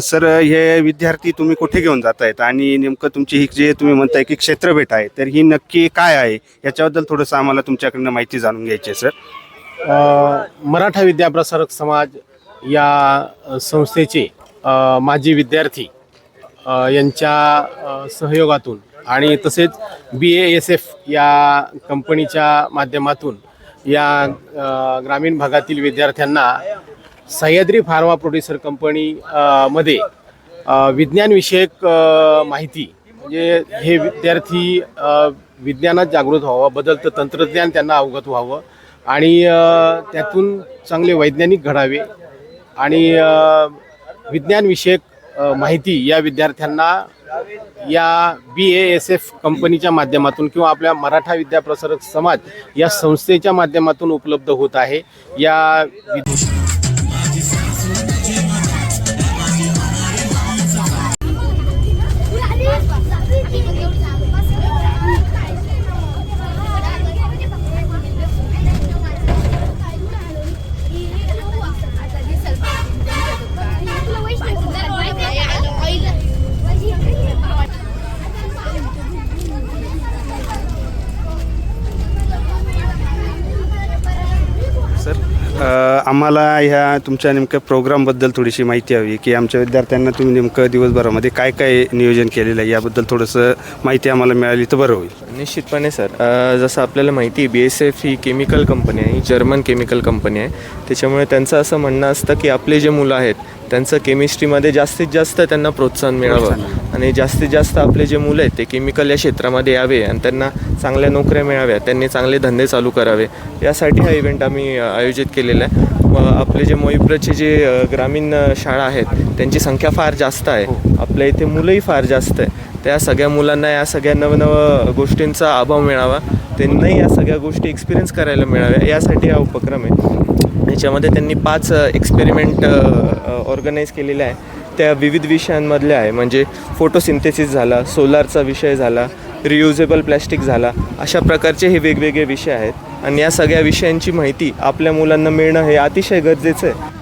Sir हे विद्यार्थी तुम्ही कुठे घेऊन जात आहेत आणि नेमकं तुमची ही जे तुम्ही म्हणताय की क्षेत्रभेट आहे तर ही नक्की काय आहे? याच्याबद्दल थोडंसं आम्हाला तुमच्याकडनं माहिती जाणून घ्यायची आहे सर. मराठा विद्याप्रसारक समाज या संस्थेचे माजी विद्यार्थी यांच्या सहयोगातून आणि तसेच बी ए एस एफ या कंपनीच्या माध्यमातून या ग्रामीण भागातील विद्यार्थ्यांना सह्याद्री फार्मा प्रोड्युसर कंपनी मध्ये विज्ञानविषयक माहिती म्हणजे हे विद्यार्थी विज्ञानात जागृत व्हावं बदलतं तंत्रज्ञान त्यांना अवगत व्हावं आणि त्यातून चांगले वैज्ञानिक घडावे आणि विज्ञानविषयक माहिती या विद्यार्थ्यांना या बी ए एस एफ कंपनीच्या माध्यमातून किंवा आपल्या मराठा विद्याप्रसारक समाज या संस्थेच्या माध्यमातून उपलब्ध होत आहे. या Design. आम्हाला ह्या तुमच्या नेमक्या प्रोग्रामबद्दल थोडीशी माहिती हवी की आमच्या विद्यार्थ्यांना तुम्ही नेमकं दिवसभरामध्ये काय काय नियोजन केलेलं आहे याबद्दल थोडंसं माहिती आम्हाला मिळाली तर बरं होईल. निश्चितपणे सर. जसं आपल्याला माहिती आहे बी एस एफ ही केमिकल कंपनी आहे ही जर्मन केमिकल कंपनी आहे. त्याच्यामुळे त्यांचं असं म्हणणं असतं की आपले जे मुलं आहेत त्यांचं केमिस्ट्रीमध्ये जास्तीत जास्त त्यांना प्रोत्साहन मिळावं. आणि जास्तीत जास्त आपले जे मुलं आहेत ते केमिकल या क्षेत्रामध्ये यावे आणि त्यांना चांगल्या नोकऱ्या मिळाव्या त्यांनी चांगले धंदे चालू करावे. यासाठी हा इव्हेंट आम्ही आयोजित केलेला आहे. आपले जे मोईप्रचे जे ग्रामीण शाळा आहेत त्यांची संख्या फार जास्त आहे. आपल्या इथे मुलंही फार जास्त आहे. त्या सगळ्या मुलांना या सगळ्या नवनव गोष्टींचा अभाव मिळावा. त्यांनाही या सगळ्या गोष्टी एक्सपिरियन्स करायला मिळाव्या. यासाठी हा उपक्रम आहे. याच्यामध्ये त्यांनी पाच एक्सपेरिमेंट ऑर्गनाईज केलेले आहे. त्या विविध विषयांमधल्या आहे. म्हणजे फोटोसिंथेसिस झाला सोलारचा विषय झाला रियुजेबल प्लॅस्टिक झाला. अशा प्रकारचे हे वेगवेगळे विषय आहेत. आणि या सगळ्या विषयांची माहिती आपल्या मुलांना मिळणं हे अतिशय गरजेचं आहे.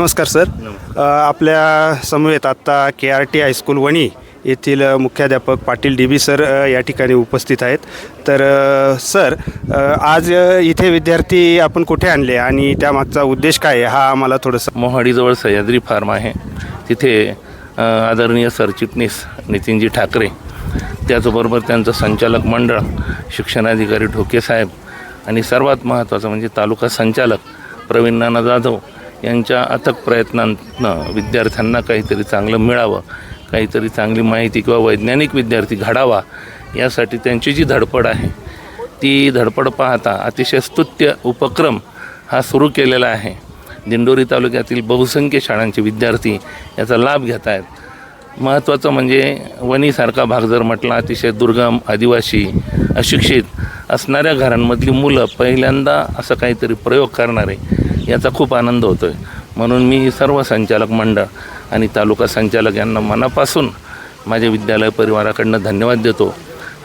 नमस्कार सर. अ, आपल्या समवेत आत्ता K R T high school Wani येथील अ, मुख्याध्यापक पाटील डी बी सर अ, या ठिकाणी उपस्थित आहेत. तर अ, सर अ, आज अ, इथे विद्यार्थी आपण कुठे आणले आणि त्यामागचा उद्देश काय आहे हा आम्हाला थोडंसं मोहाडीजवळ सह्याद्री फार्म आहे. तिथे अ, आदरणीय सरचिटणीस नितीनजी ठाकरे त्याचबरोबर त्यांचं संचालक मंडळ शिक्षणाधिकारी ढोके साहेब आणि सर्वात महत्त्वाचं म्हणजे तालुका संचालक प्रवीण नाना जाधव यांच्या अथक प्रयत्नांतनं विद्यार्थ्यांना काहीतरी चांगलं मिळावं काहीतरी चांगली माहिती किंवा वैज्ञानिक विद्यार्थी घडावा यासाठी त्यांची जी धडपड आहे ती धडपड पाहता अतिशय स्तुत्य उपक्रम हा सुरू केलेला आहे. दिंडोरी तालुक्यातील बहुसंख्य शाळांचे विद्यार्थी याचा लाभ घेत आहेत. महत्त्वाचं म्हणजे वणीसारखा भाग जर म्हटला अतिशय दुर्गम आदिवासी अशिक्षित असणाऱ्या घरांमधली मुलं पहिल्यांदा असं काहीतरी प्रयोग करणारे याचा खूप आनंद होतो आहे म्हणून मी सर्व संचालक मंडळ आणि तालुका संचालक यांना मनापासून माझ्या विद्यालय परिवाराकडनं धन्यवाद देतो.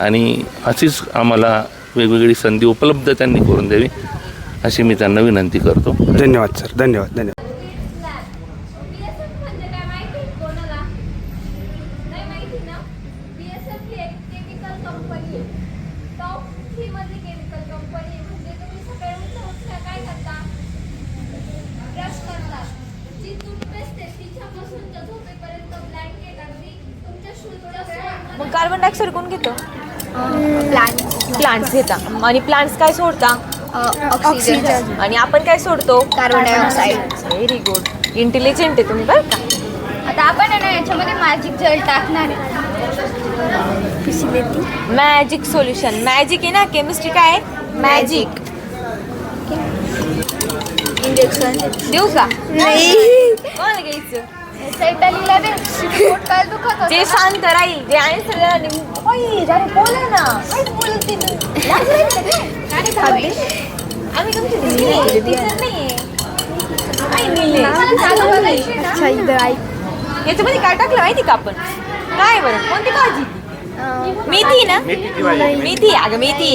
आणि अशीच आम्हाला वेगवेगळी संधी उपलब्ध त्यांनी करून द्यावी अशी मी त्यांना विनंती करतो. धन्यवाद सर. धन्यवाद धन्यवाद बीएसएफ म्हणजे काय माहिती आहे कोणाला नाही माहिती ना बीएसएफ ही एक केमिकल कंपनी आहे टॉप थ्री मधली केमिकल कंपनी आहे म्हणजे तुम्ही सकाळी उठल्या उठल्या काय करता ब्रश करतात जी टूथपेस्ट आहे तिच्यापासून तर झोपेपर्यंत ब्लँकेट अगदी तुमच्या शूजच्या मग कार्बन डायऑक्साईड कोण घेतं? प्लांट प्लांट्स घेता. आणि प्लांट्स काय सोडता? ऑक्सिजन आणि आपण काय सोडतो? Carbon dioxide very good intelligent आहे तुम्ही बरं का? आता आपण आहे ना याच्यामध्ये मॅजिक जेल टाकणार आहे. मॅजिक सोल्युशन मॅजिक आहे ना? केमिस्ट्री काय आहे? मॅजिक इंजेक्शन देऊ का? नाही. कोणाला घ्यायचं? सैतालीला दे पोट काय दुखत जे होतं शांत राहील जे आन्सर देणार बोला ना. काय बोलते तू? लाज वाटते का? आम्ही तुमची टीचर नाहीये. काय दिले? मला चालू बघायचं. अच्छा इधर आई याच्यामध्ये काय टाकलं माहिती का आपण? काय बरं? कोणती भाजी मेथी ना? मेथी. अगं मेथी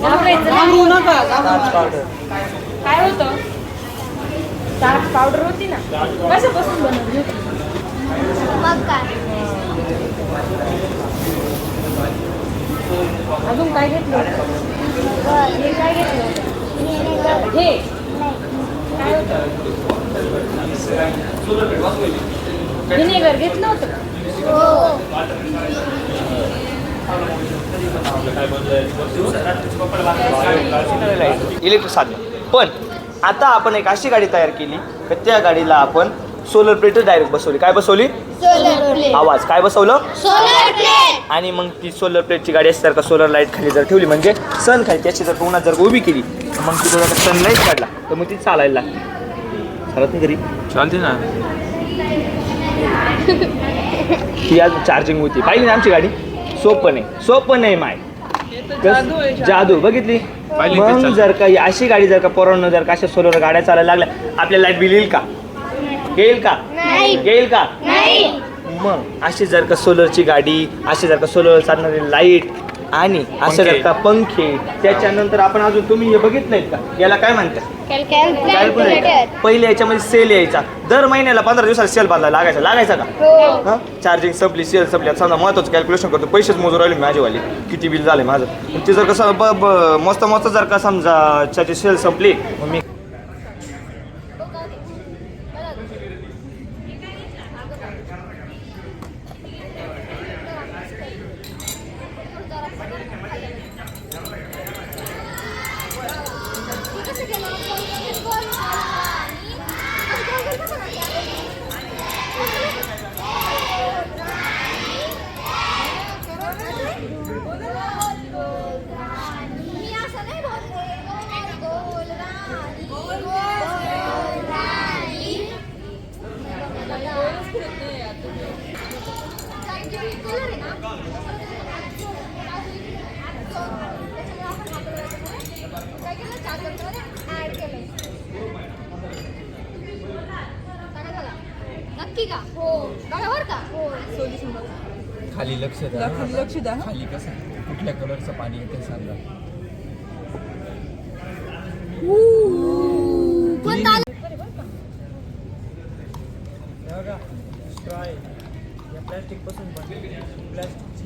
कशात पाणी घेतलं काय होतं. डार्क पावडर होती ना कशापासून बनवली अजून काय घेतलं हे. काय घेतलं हे काय होतं? विनेगर घेतलं होतं इलेक्ट्रिक साधनं. पण आता आपण एक अशी गाडी तयार केली तर त्या गाडीला आपण सोलर प्लेट डायरेक्ट बसवली. काय बसवली? आवाज. काय बसवलं? आणि मग ती सोलर प्लेटची गाडी असते का सोलर लाइट खाली जर ठेवली म्हणजे सन खाली त्याची जर उन्हात जर का उभी केली मग तिथं जर सनलाईट काढला. तर मग ती चालायला लागते. चालत नाही घरी. चालते ना. ती आज चार्जिंग होती. पाहिली ना आमची गाडी? सोपं आहे सोपं नाही माय. कस- जादू बघितली? पाहिली का मग चाल- जर का ही अशी गाडी जर का पोरांना जर का अशा सोलर गाड्या चालायला लागल्या आपल्या लाइट बिल येईल का? येईल का? येईल का? मग अशी जर का सोलरची गाडी अशी जर का सोलर चालणारी लाइट आणि असं पंखे. का पंखे? त्याच्यानंतर आपण अजून तुम्ही हे बघितलंय का? याला काय म्हणतात? कॅल्क्युलेटर. पहिले याच्यामध्ये सेल यायचा. दर महिन्याला पंधरा दिवसाला सेल बांधायला लागायचा. लागायचा का? चार्जिंग संपली सेल संपली. आता समजा महत्वाचं कॅल्क्युलेशन करतो. पैसेच मोजून राहिले माझेवाले. किती बिल झाले माझं? मग ते जर कसं ब ब मस्त मस्त जर का समजा त्याची सेल संपली मग मी असं नाही बोलते गोल राणी गोल राणी कलर आहे ना काय केलं चार्जरमध्ये ॲड केलं काय झालं नक्की का हो बरोबर का हो सोल्युशन खाली लक्ष द्या लक्ष द्या. खाली कसं कुठल्या कलरचं पाणी येते सांगा. कोणता आलं?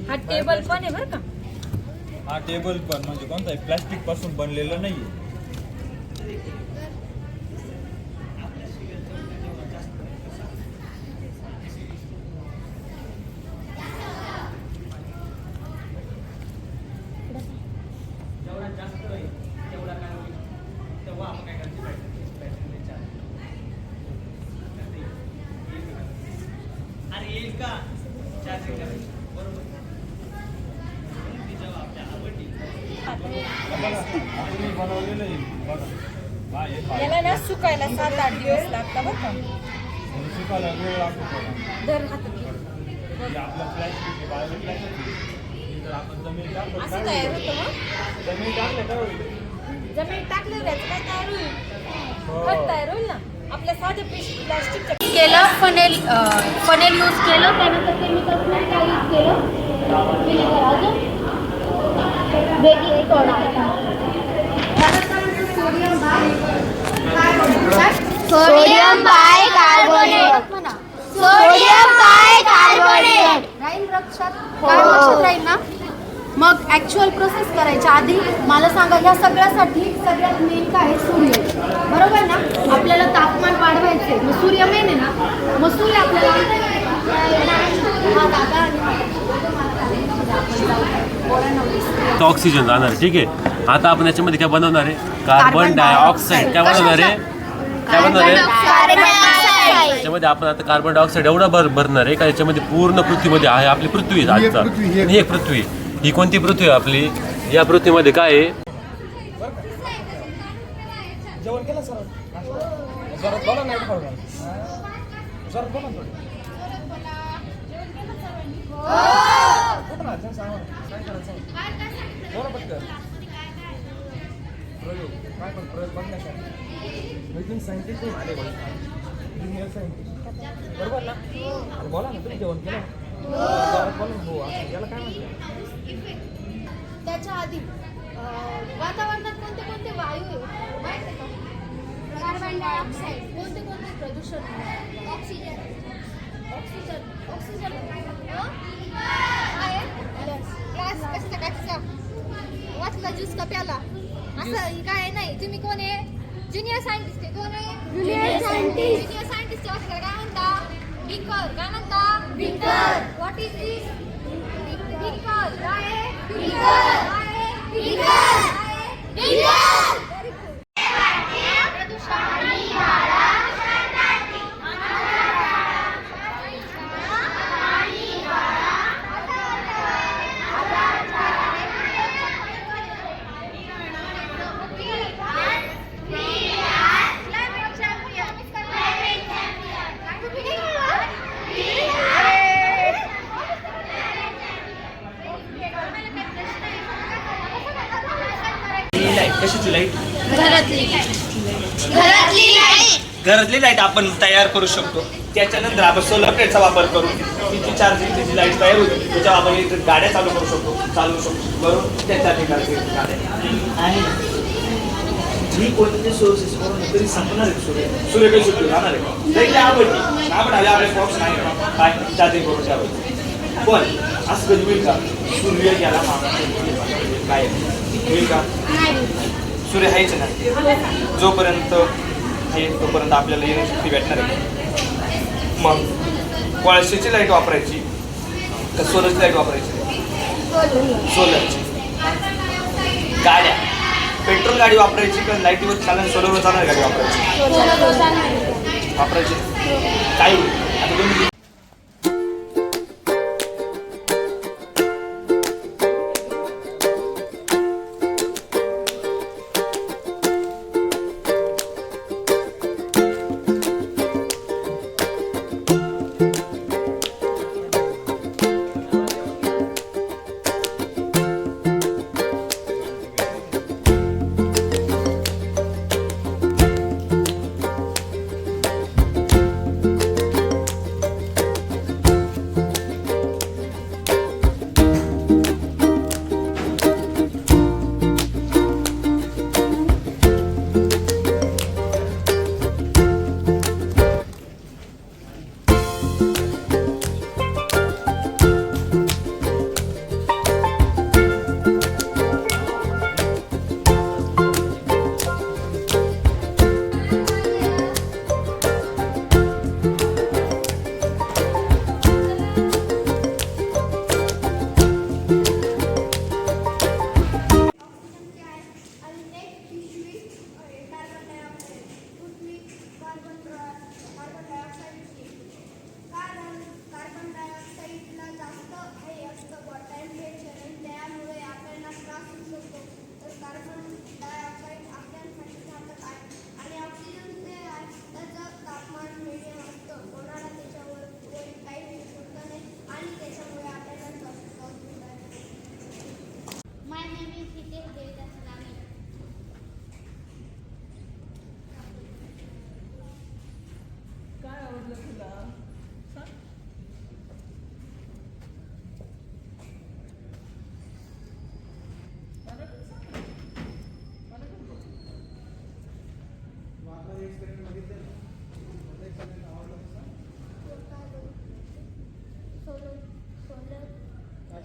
हा टेबल पण आहे बरं का. हा टेबल पण म्हणजे कोणता आहे प्लास्टिकपासून बनलेलं बघा. हा हे पहा. याला ना सुकायला सात आठ दिवस लागतात बरं का. सुकायला वेळ लागतो. दर हातात. हे आपलं बाहेर. हे असं तयार होईल? होतं मग? जमीन टाकलं जमीन काय तयार होईल? खत तयार होईल ना? आपल्या साध्या प्लास्टिकच्या केलं फनेल फनेल यूज केलं त्यानंतर केमिकल काय यूज केलं. विनेगर अजून baking soda sodium bicarbonate. Sodium bicarbonate. राहील लक्षात काय लक्षात राहील ना? मग ॲक्च्युअल प्रोसेस करायच्या आधी मला सांगा ह्या सगळ्यासाठी सगळ्यात मेन काय आहे सूर्य? बरोबर ना? आपल्याला तापमान वाढवायचे मग सूर्य मेन आहे ना? मग सूर्य आपल्याला हा ऑक्सिजन जाणार ठीक आहे? आता आपण याच्यामध्ये काय बनवणार आहे? कार्बन डायऑक्साईड काय बनवणार आहे? काय बनवणार आहे? कार्बन डायऑक्साईड याच्यामध्ये आपण आता कार्बन डायऑक्साईड एवढा भर भरणार आहे का? याच्यामध्ये पूर्ण पृथ्वीमध्ये आहे आपली पृथ्वी आहे आजचा. आणि ही एक पृथ्वी ही कोणती पृथ्वी आहे आपली? या पृथ्वीमध्ये काय आहे? जेवण केलं सर? बोला नाही बोला ना. ना बोला काय बरोबर ना? बोला ना तुम्ही जेवण केलं? बोला हो असं. याला काय म्हणतात त्याच्या आधी वातावरणात कोणते कोणते वायू आहे माहिती आहे का? कार्बन डायऑक्साईड कोणते कोणते प्रदूषण आहे? ऑक्सिजन ऑक्सिजन ऑक्सिजन हं? वाचला ज्यूस का प्याला. असं काय नाही. तुम्ही कोण आहे? ज्युनियर सायंटिस्ट आहे. कोण आहे? ज्युनियर सायंटिस्ट ज्युनियर सायंटिस्ट काय म्हणता? बिकर काय म्हणता? Beaker what is this beaker काय आहे बिकर काय आहे बिकर काय आहे बिकर व्हेरी गुड लाइट कशाची लाइट घरातली. घरातली लाइट घरातली लाइट आपण तयार करू शकतो. त्याच्यानंतर आपण सोलर प्लेटचा वापर करून तिची चार्जिंग त्याची लाइट तयार होते त्याच्या आपण गाड्या चालू करू शकतो. चालू शकतो. बरोबर? त्याच्या ठिकाणी गाड्या. आणि जी कोणते सोर्सेस करून तरी संपणार आहे सूर्य. सूर्य काही राहणार आहे. तरी आवडली आपण आले आपले फॉक्स नाही काय? चार्जिंग करून त्यावर पण असं कधी होईल का? सूर्य गेला मागं काय? होईल का? सूर्य हायच नाही. जोपर्यंत आहे तोपर्यंत आपल्याला येणं भेटणार आहे मग कोळशाची लाइट वापरायची का सोलरची लाइट वापरायची? सोलरची गाड्या. पेट्रोल गाडी वापरायची का लाईटीवर चालणार सोलरवर चालणार गाडी वापरायची? वापरायची. होईल आता दोन्ही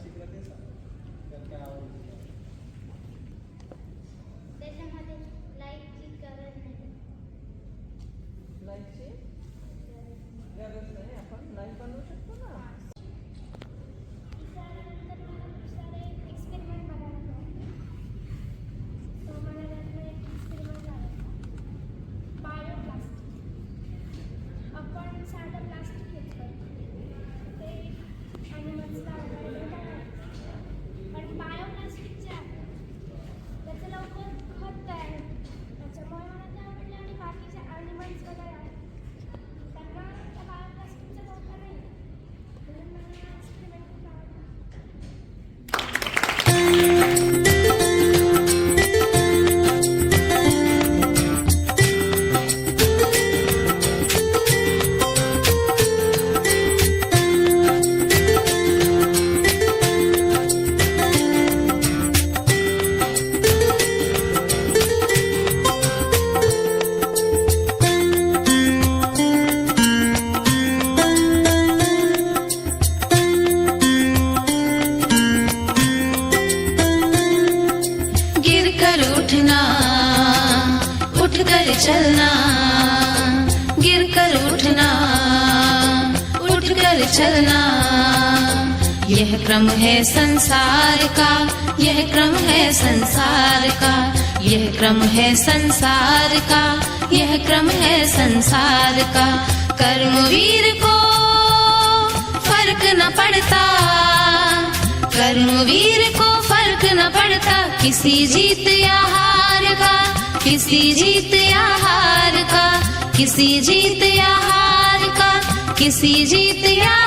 आपण क्रम है संसार का, यह क्रम है संसार का, यह क्रम है संसार का, यह क्रम है संसार का। कर्मवीर को फ़र्क न पड़ता, कर्मवीर को फ़र्क न पड़ता, किसी जीत या हार का, किसी जीत या हार का, किसी जीत या हार का, किसी जीत या